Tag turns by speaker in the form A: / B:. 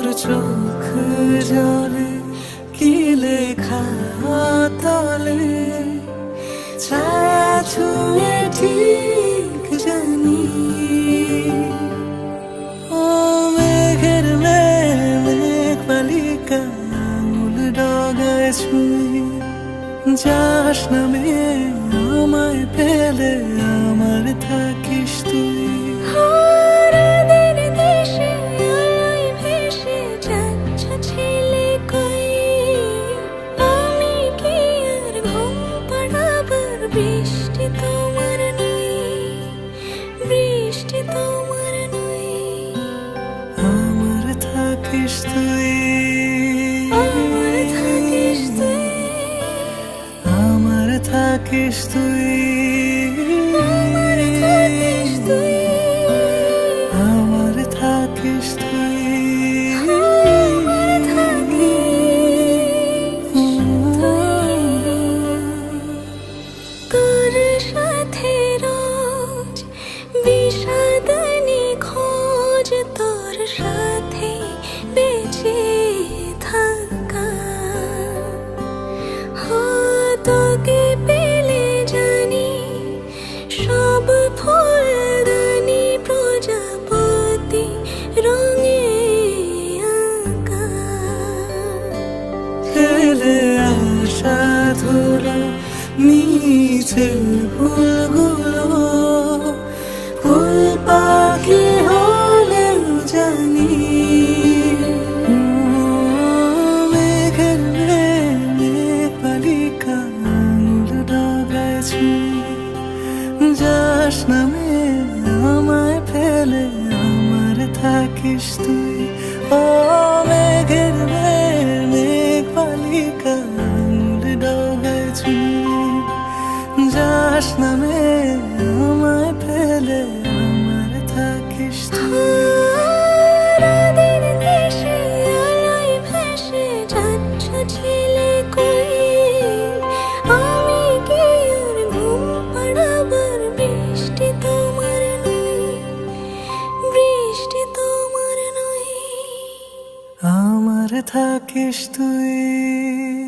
A: তোর চোখ জলে কি লেখা তলে? ছায়া ছুঁয়ে ঠিক জানি। ও মেঘের মেঘ পালিকা মূল ডগায় ছুঁয়ে যাস নামে আমায় পেলে আমার থাকিস তুই।
B: তোমার নই।
A: আমার থাকিস তুই।
B: আমার থাকিস তুই।
A: আমার থাকিস তুই। ধুলো নিচে ফুলগুলো ফুল পাখি হলেও জানি যাস নামে আমায় ফেলে, আমার থাকিস তুই। ও
B: বৃষ্টি তোমার নই? বৃষ্টি তোমার নই।
A: আমার থাকিস তুই।